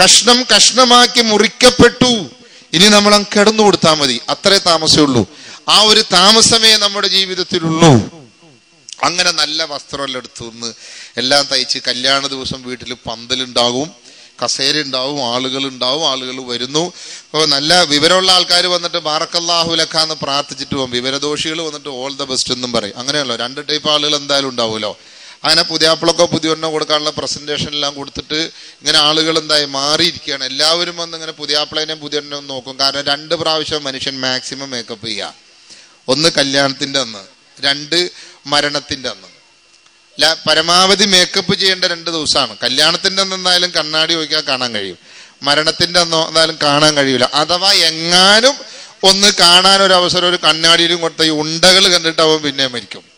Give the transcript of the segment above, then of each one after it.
കഷ്ണം കഷ്ണമാക്കി മുറിക്കപ്പെട്ടു. ഇനി നമ്മൾ അങ്ങ് കിടന്നു കൊടുത്താൽ മതി. അത്രേ താമസമുള്ളൂ ആ ഒരു താമസമേ നമ്മുടെ ജീവിതത്തിലുള്ളൂ. അങ്ങനെ നല്ല വസ്ത്രമെല്ലാം എടുത്തു നിന്ന് എല്ലാം തയ്ച്ച് കല്യാണ ദിവസം വീട്ടിൽ പന്തലുണ്ടാകും കസേര ഉണ്ടാവും ആളുകൾ ഉണ്ടാവും ആളുകൾ വരുന്നു. അപ്പോൾ നല്ല വിവരമുള്ള ആൾക്കാർ വന്നിട്ട് ബാറക്കല്ലാഹുലക്ക എന്ന് പ്രാർത്ഥിച്ചിട്ട് പോകും വിവരദോഷികൾ വന്നിട്ട് ഓൾ ദ ബെസ്റ്റ് എന്നും പറയും. അങ്ങനെയല്ലോ. രണ്ട് ടൈപ്പ് ആളുകൾ എന്തായാലും ഉണ്ടാവുമല്ലോ. അങ്ങനെ പുതിയ പുതിയാപ്പിളക്കോ പുതിയൊണ്ണോ കൊടുക്കാനുള്ള പ്രസന്റേഷൻ എല്ലാം കൊടുത്തിട്ട് ഇങ്ങനെ ആളുകൾ എന്തായി? മാറിയിരിക്കുകയാണ്. എല്ലാവരും വന്ന് ഇങ്ങനെ പുതിയ പുതിയാപ്പിളേനെയും പുതിയൊണ്ണയും നോക്കും. കാരണം രണ്ട് പ്രാവശ്യം മനുഷ്യൻ മാക്സിമം മേക്കപ്പ് ചെയ്യുക ഒന്ന് കല്യാണത്തിന്റെ അന്ന് രണ്ട് മരണത്തിന്റെ അന്ന്. പരമാവധി മേക്കപ്പ് ചെയ്യേണ്ട രണ്ട് ദിവസമാണ്. കല്യാണത്തിന്റെ അന്ന് എന്തായാലും കണ്ണാടി നോക്കിയാൽ കാണാൻ കഴിയും. മരണത്തിന്റെ അന്ന് എന്തായാലും കാണാൻ കഴിയില്ല അഥവാ എങ്ങാനും ഒന്ന് കാണാൻ ഒരു അവസരം ഒരു കണ്ണാടിയിലും കൊടുത്ത ഈ ഉണ്ടകൾ കണ്ടിട്ട് അവൻ പിന്നെ മരിക്കും.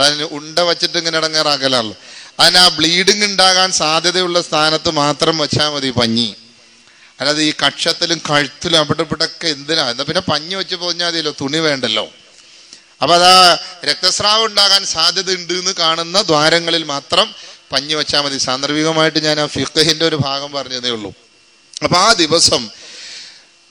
അതിന് ഉണ്ട വച്ചിട്ട് ഇങ്ങനെ ഇടങ്ങേറാക്കലാണല്ലോ. അതിന് ആ ബ്ലീഡിങ് ഉണ്ടാകാൻ സാധ്യതയുള്ള സ്ഥാനത്ത് മാത്രം വെച്ചാൽ മതി പഞ്ഞി. അല്ലാതെ ഈ കക്ഷത്തിലും കഴുത്തിലും അവിടെ ഇവിടെ ഒക്കെ എന്തിനാ? എന്നാ പിന്നെ പഞ്ഞി വെച്ച് പോഞ്ഞാൽ മതിയല്ലോ തുണി വേണ്ടല്ലോ. അപ്പൊ അതാ രക്തസ്രാവം ഉണ്ടാകാൻ സാധ്യത ഉണ്ട് എന്ന് കാണുന്ന ദ്വാരങ്ങളിൽ മാത്രം പഞ്ഞി വെച്ചാൽ മതി. സാന്ദർഭികമായിട്ട് ഞാൻ ആ ഫിഖഹിന്റെ ഒരു ഭാഗം പറഞ്ഞതേ ഉള്ളൂ. അപ്പൊ ആ ദിവസം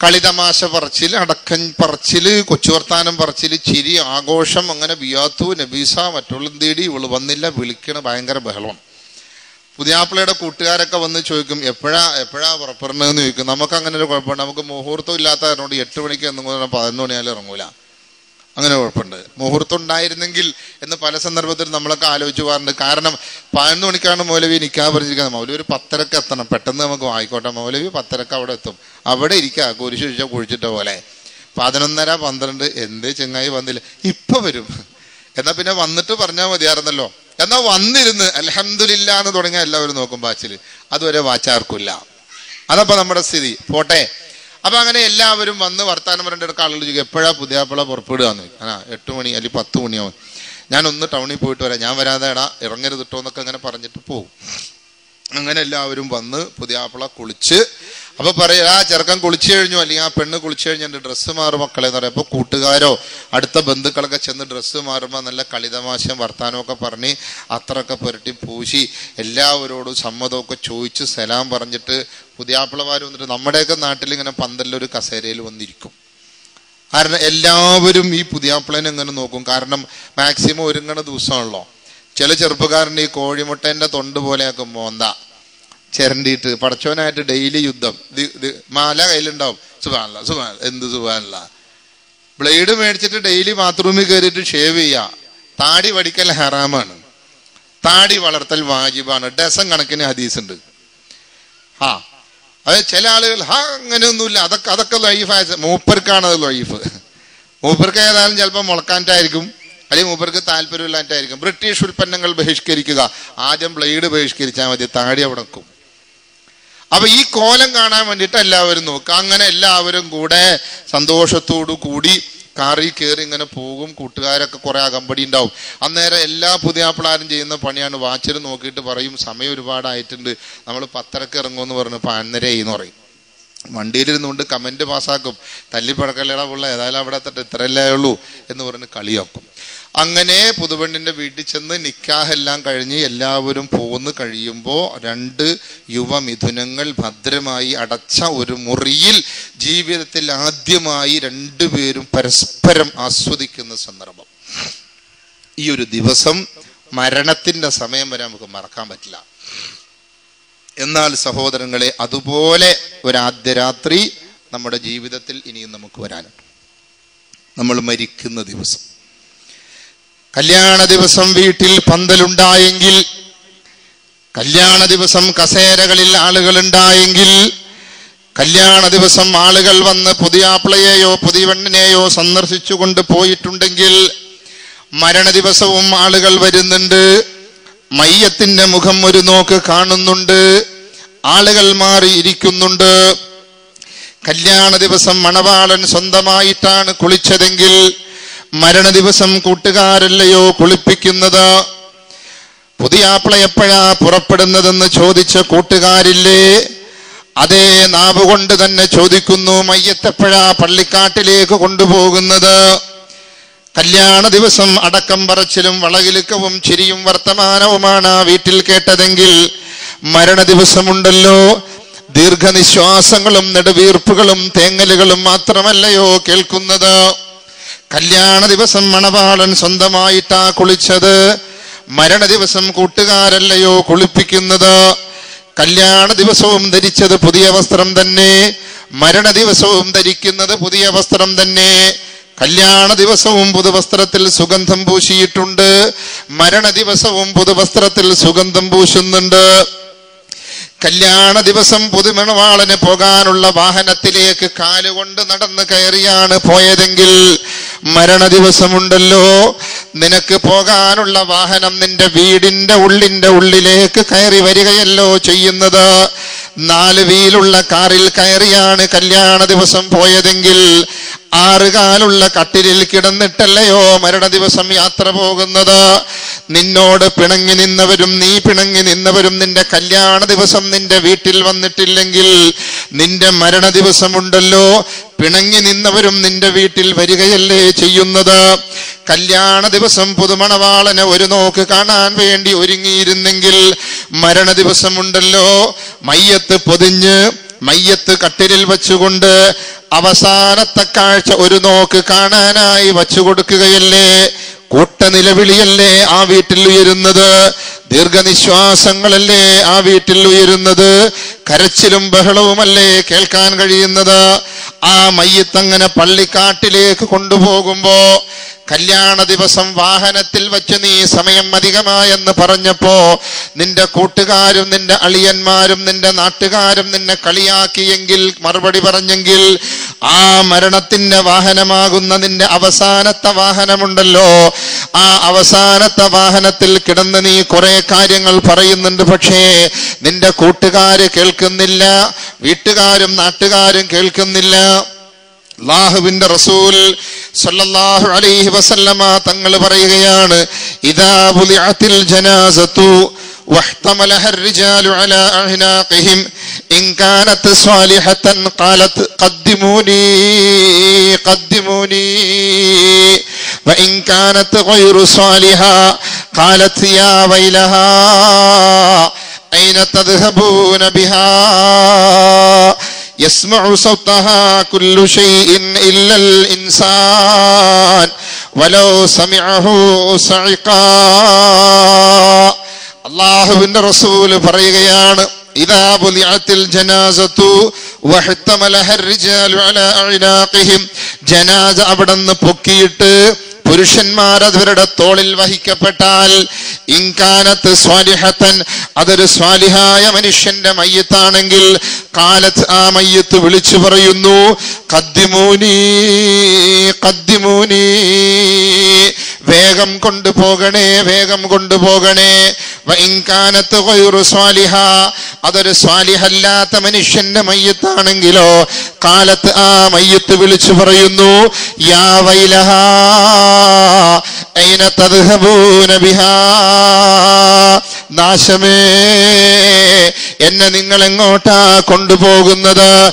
കളിതമാശ പറച്ചിൽ അടക്കൻ പറച്ചിൽ കൊച്ചുവർത്താനം പറച്ചിൽ ചിരി ആഘോഷം അങ്ങനെ ബിയാത്തു നബീസ മറ്റുള്ള തേടി ഇവൾ വന്നില്ല വിളിക്കണ ഭയങ്കര ബഹളമാണ്. പുതിയാപ്പിളയുടെ കൂട്ടുകാരൊക്കെ വന്ന് ചോദിക്കും എപ്പോഴാ എപ്പോഴാ പുറപ്പെടണമെന്ന് ചോദിക്കും? നമുക്ക് അങ്ങനെ ഒരു കുഴപ്പമുണ്ട്. നമുക്ക് മുഹൂർത്തം ഇല്ലാത്ത കാരണോട് എട്ട് മണിക്ക് എന്നും പതിനൊന്ന് മണിയാലും ഇറങ്ങൂല. അങ്ങനെ കുഴപ്പമുണ്ട് മുഹൂർത്തം ഉണ്ടായിരുന്നെങ്കിൽ എന്ന് പല സന്ദർഭത്തിൽ നമ്മളൊക്കെ ആലോചിച്ച് പോകാറുണ്ട്. കാരണം പതിനൊന്ന് മണിക്കാണ് മൗലവി നിൽക്കാൻ പറഞ്ഞിരിക്കുന്നത്. മൗലവി ഒരു പത്തരക്ക് എത്തണം. പെട്ടെന്ന് നമുക്ക് ആയിക്കോട്ടെ. മൗലവി പത്തരക്ക് അവിടെ എത്തും. അവിടെ ഇരിക്കുക. കുരിശ് ചോദിച്ചാൽ കുഴിച്ചിട്ട പോലെ. പതിനൊന്നര പന്ത്രണ്ട് എന്ത് ചെങ്ങായി വന്നില്ല. ഇപ്പൊ വരും. എന്നാ പിന്നെ വന്നിട്ട് പറഞ്ഞാൽ മതിയായിരുന്നല്ലോ. എന്നാ വന്നിരുന്ന്. അലഹമില്ല എന്ന് തുടങ്ങിയ എല്ലാവരും നോക്കും വാച്ചിൽ അതുവരെ വാച്ചാർക്കില്ല. അതപ്പോ നമ്മുടെ സ്ഥിതി. പോട്ടെ. അപ്പൊ അങ്ങനെ എല്ലാവരും വന്ന് വർത്താനം പറയേണ്ട ആളുകൾ ചോദിക്കും എപ്പോഴാ പുതിയാപ്പിള പുറപ്പെടുകയെന്ന് ആ എട്ട് മണി അല്ലെങ്കിൽ പത്ത് മണിയാവും. ഞാൻ ഒന്ന് ടൗണിൽ പോയിട്ട് വരാം. ഞാൻ വരാതെ എടാ ഇറങ്ങരുത് എന്നൊക്കെ അങ്ങനെ പറഞ്ഞിട്ട് പോകും അങ്ങനെ എല്ലാവരും വന്ന് പുതിയാപ്പിള കുളിച്ച് അപ്പൊ പറയാ ആ ചെറുക്കൻ കുളിച്ചു കഴിഞ്ഞു അല്ലെങ്കിൽ ആ പെണ്ണ് കുളിച്ചു കഴിഞ്ഞു എന്റെ ഡ്രസ്സ് മാറും മക്കളെ എന്ന് പറയാം. അപ്പൊ കൂട്ടുകാരോ അടുത്ത ബന്ധുക്കളൊക്കെ ചെന്ന് ഡ്രസ്സ് മാറുമ്പോൾ നല്ല കളിതമാശം വർത്താനമൊക്കെ പറഞ്ഞ് അത്രയൊക്കെ പുരട്ടി പൂശി എല്ലാവരോടും സമ്മതമൊക്കെ ചോദിച്ച് സലാം പറഞ്ഞിട്ട് പുതിയാപ്പിളമാർ വന്നിട്ട് നമ്മുടെയൊക്കെ നാട്ടിൽ ഇങ്ങനെ പന്തലിലൊരു കസേരയിൽ വന്നിരിക്കും. കാരണം എല്ലാവരും ഈ പുതിയാപ്പിളനെ ഇങ്ങനെ നോക്കും. കാരണം മാക്സിമം ഒരുങ്ങണ ദിവസമാണല്ലോ. ചില ചെറുപ്പക്കാരന്റെ ഈ കോഴിമുട്ടേന്റെ തൊണ്ട് പോലെയൊക്കെ മോന്ത. ചിരണ്ടിയിട്ട് പടച്ചോനായിട്ട് ഡെയിലി യുദ്ധം. മാല കയ്യിലുണ്ടാവും. സുബാനല്ല സുബാൻ എന്ത് സുബാനല്ല ബ്ലേഡ് മേടിച്ചിട്ട് ഡെയിലി ബാത്റൂമിൽ കയറിയിട്ട് ഷേവ് ചെയ്യുക താടി വടിക്കൽ ഹറാമാണ്. താടി വളർത്തൽ വാജിബാണ്. ഡസൻ കണക്കിന് ഹദീസ് ഉണ്ട് ആ അത് ചില ആളുകൾ ഹാ അങ്ങനെയൊന്നുമില്ല. അതൊക്കെ അതൊക്കെ മൂപ്പർക്കാണ് അത് ലൈഫ് മൂപ്പർക്ക് ഏതായാലും ചിലപ്പോൾ മുളക്കാന്റായിരിക്കും അല്ലെങ്കിൽ മൂപ്പർക്ക് താല്പര്യമില്ലാണ്ടായിരിക്കും ബ്രിട്ടീഷ് ഉൽപ്പന്നങ്ങൾ ബഹിഷ്കരിക്കുക. ആദ്യം ബ്ലേഡ് ബഹിഷ്കരിച്ചാൽ മതി. താടി അവിടെ നിൽക്കും അപ്പൊ ഈ കോലം കാണാൻ വേണ്ടിയിട്ട് എല്ലാവരും നോക്കുക അങ്ങനെ എല്ലാവരും കൂടെ സന്തോഷത്തോടു കൂടി കാറിൽ കയറി ഇങ്ങനെ പോകും. കൂട്ടുകാരൊക്കെ കുറെ അകമ്പടി ഉണ്ടാവും. അന്നേരം എല്ലാ പുതിയാപ്പിളാരും ചെയ്യുന്ന പണിയാണ്. വാച്ചിൽ നോക്കിയിട്ട് പറയും സമയം ഒരുപാടായിട്ടുണ്ട്. നമ്മൾ പത്തരക്ക് ഇറങ്ങുമെന്ന് പറഞ്ഞു പതിനൊന്നര എന്ന് പറയും. വണ്ടിയിലിരുന്നുകൊണ്ട് കമന്റ് പാസ്സാക്കും. തല്ലിപ്പടക്കല്ലട പുള്ള ഏതായാലും അവിടെ എത്തട്ടെ ഇത്രയല്ലേ ഉള്ളൂ എന്ന് പറഞ്ഞ് കളിയാക്കും. അങ്ങനെ പുതുപെണ്ണിന്റെ വീട്ടിൽ ചെന്ന് നിക്കാഹെല്ലാം കഴിഞ്ഞ് എല്ലാവരും പോന്ന് കഴിയുമ്പോൾ രണ്ട് യുവമിഥുനങ്ങൾ ഭദ്രമായി അടച്ച ഒരു മുറിയിൽ ജീവിതത്തിൽ ആദ്യമായി രണ്ടുപേരും പരസ്പരം ആസ്വദിക്കുന്ന സന്ദർഭം. ഈ ഒരു ദിവസം മരണത്തിന്റെ സമയം വരെ നമുക്ക് മറക്കാൻ പറ്റില്ല. എന്നാൽ സഹോദരങ്ങളെ അതുപോലെ ഒരാദ്യ രാത്രി നമ്മുടെ ജീവിതത്തിൽ ഇനിയും നമുക്ക് വരാനുണ്ട്. നമ്മൾ മരിക്കുന്ന ദിവസം. കല്യാണ ദിവസം വീട്ടിൽ പന്തലുണ്ടായെങ്കിൽ കല്യാണ ദിവസം കസേരകളിൽ ആളുകൾ ഉണ്ടായെങ്കിൽ കല്യാണ ദിവസം ആളുകൾ വന്ന് പുതിയാപ്പിളയെയോ പുതിയവണ്ണിനെയോ സന്ദർശിച്ചു കൊണ്ട് പോയിട്ടുണ്ടെങ്കിൽ മരണ ദിവസവും ആളുകൾ വരുന്നുണ്ട്. മയ്യത്തിന്റെ മുഖം ഒരു നോക്ക് കാണുന്നുണ്ട്. ആളുകൾ മാറിയിരിക്കുന്നുണ്ട് കല്യാണ ദിവസം മണവാളൻ സ്വന്തമായിട്ടാണ് കുളിച്ചതെങ്കിൽ മരണ ദിവസം കൂട്ടുകാരല്ലയോ കുളിപ്പിക്കുന്നത്? പുതിയാപ്പിള എപ്പോഴാ പുറപ്പെടുന്നതെന്ന് ചോദിച്ച കൂട്ടുകാരില്ലേ? അതേ നാവ് കൊണ്ട് തന്നെ ചോദിക്കുന്നു മയ്യത്തെപ്പോഴാ പള്ളിക്കാട്ടിലേക്ക് കൊണ്ടുപോകുന്നത്? കല്യാണ ദിവസം അടക്കം പറച്ചിലും വളകിലുക്കവും ചിരിയും വർത്തമാനവുമാണ് ആ വീട്ടിൽ കേട്ടതെങ്കിൽ മരണ ദിവസമുണ്ടല്ലോ ദീർഘനിശ്വാസങ്ങളും നെടുവീർപ്പുകളും തേങ്ങലുകളും മാത്രമല്ലയോ കേൾക്കുന്നത്. കല്യാണ ദിവസം മണവാളൻ സ്വന്തമായിട്ടാ കുളിച്ചത്. മരണ ദിവസം കൂട്ടുകാരല്ലയോ കുളിപ്പിക്കുന്നത്. കല്യാണ ദിവസവും ധരിച്ചത് പുതിയ വസ്ത്രം തന്നെ. മരണ ദിവസവും ധരിക്കുന്നത് പുതിയ വസ്ത്രം തന്നെ. കല്യാണ ദിവസവും പുതുവസ്ത്രത്തിൽ സുഗന്ധം പൂശിയിട്ടുണ്ട്. മരണ ദിവസവും പുതുവസ്ത്രത്തിൽ സുഗന്ധം പൂശുന്നുണ്ട്. കല്യാണ ദിവസം പുതുമണവാളന് പോകാനുള്ള വാഹനത്തിലേക്ക് കാലുകൊണ്ട് നടന്ന് കയറിയാണ് പോയതെങ്കിൽ മരണ ദിവസമുണ്ടല്ലോ. നിനക്ക് പോകാനുള്ള വാഹനം നിന്റെ വീടിന്റെ ഉള്ളിന്റെ ഉള്ളിലേക്ക് കയറി വരികയല്ലോ ചെയ്യുന്നത്. നാല് വീലുള്ള കാറിൽ കയറിയാണ് കല്യാണ ദിവസം പോയതെങ്കിൽ ആറുകാലുള്ള കട്ടിലിൽ കിടന്നിട്ടല്ലയോ മരണ ദിവസം യാത്ര പോകുന്നത്. നിന്നോട് പിണങ്ങി നിന്നവരും നീ പിണങ്ങി നിന്നവരും നിന്റെ കല്യാണ ദിവസം നിന്റെ വീട്ടിൽ വന്നിട്ടില്ലെങ്കിൽ നിന്റെ മരണ ദിവസമുണ്ടല്ലോ. പിണങ്ങി നിന്നവരും നിന്റെ വീട്ടിൽ വരികയല്ലേ ചെയ്യുന്നത്. കല്യാണ ദിവസം പുതുമണവാളനെ ഒരു നോക്ക് കാണാൻ വേണ്ടി ഒരുങ്ങിയിരുന്നെങ്കിൽ മരണ ദിവസമുണ്ടല്ലോ. മയ്യത്ത് പൊതിഞ്ഞ് മയ്യത്ത് കട്ടിലിൽ വച്ചുകൊണ്ട് അവസാനത്തെ കാഴ്ച ഒരു നോക്ക് കാണാനായി വച്ചു കൊടുക്കുകയല്ലേ കൂട്ട നിലവിളിയല്ലേ ആ വീട്ടിൽ ഉയരുന്നത്? ദീർഘനിശ്വാസങ്ങളല്ലേ ആ വീട്ടിൽ ഉയരുന്നത്? കരച്ചിലും ബഹളവുമല്ലേ കേൾക്കാൻ കഴിയുന്നത്? ആ മയ്യത്തങ്ങനെ പള്ളിക്കാട്ടിലേക്ക് കൊണ്ടുപോകുമ്പോ കല്യാണ ദിവസം വാഹനത്തിൽ വച്ച് നീ സമയം അധികമായെന്ന് പറഞ്ഞപ്പോ നിന്റെ കൂട്ടുകാരും നിന്റെ അളിയന്മാരും നിന്റെ നാട്ടുകാരും നിന്നെ കളിയാക്കിയെങ്കിൽ മറുപടി പറഞ്ഞെങ്കിൽ ആ മരണത്തിന്റെ വാഹനമാകുന്നതിന്റെ അവസാനത്തെ വാഹനമുണ്ടല്ലോ. ആ അവസാനത്തെ വാഹനത്തിൽ കിടന്ന് നീ കുറെ കാര്യങ്ങൾ പറയുന്നുണ്ട്. പക്ഷേ നിന്റെ കൂട്ടുകാര് കേൾക്കുന്നില്ല വീട്ടുകാരും നാട്ടുകാരും കേൾക്കുന്നില്ല. അള്ളാഹുവിന്റെ റസൂൽ സല്ലല്ലാഹു അലൈഹി വസല്ലമ തങ്ങൾ പറയുകയാണ് ഇദാ ബുലിഅത്തിൽ ജനാസത്തു واحتملها الرجال على أعناقهم. إن كانت صالحة قالت قدموني قدموني. وإن كانت غير صالحة قالت يا ويلها أين تذهبون بها؟ يسمع صوتها كل شيء إلا الإنسان ولو سمعه صعقا. അള്ളാഹുവിന്റെ റസൂല് പറയുകയാണ് ഇതാ ബുലിഅത്തിൽ ജനാസത്തു വഹ്തമലഹ الرجال على أعناقهم ജനാസ അവിടുന്ന് പൊക്കിയിട്ട് പുരുഷന്മാർ അവരുടെ തോളിൽ വഹിക്കപ്പെട്ടാൽ ഇൻകാനത്ത് സ്വാലിഹത്തൻ അതൊരു സ്വാലിഹായ മനുഷ്യന്റെ മയ്യത്താണെങ്കിൽ കാലത്ത് ആ മയ്യത്ത് വിളിച്ചു പറയുന്നു കദ്ദിമൂനി കദ്ദിമൂനി വേഗം കൊണ്ടുപോകണേ വേഗം കൊണ്ടുപോകണേ. വ ഇൻകാനത്ത് ഗൈറു സ്വാലിഹ. അതൊരു സ്വാലിഹല്ലാത്ത മനുഷ്യന്റെ മയ്യത്താണെങ്കിലോ കാലത്ത് ആ മയ്യത്ത് വിളിച്ചു പറയുന്നു യാ വൈലഹ ഐന നാശമേ. എന്നെ നിങ്ങൾ എങ്ങോട്ടാ കൊണ്ടുപോകുന്നത്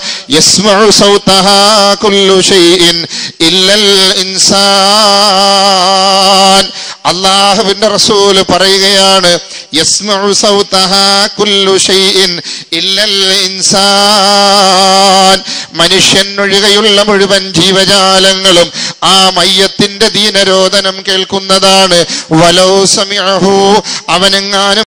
ഇൻസാൻ. അള്ളാഹുവിന്റെ റസൂൽ പറയുകയാണ് മനുഷ്യൻ ഒഴികെയുള്ള മുഴുവൻ ജീവജാലങ്ങളും ആ മയ്യത്തിന്റെ ദീനരോധനം കേൾക്കുന്നതാണ്. വലോ സമിഅഹു അവനെങ്ങാനും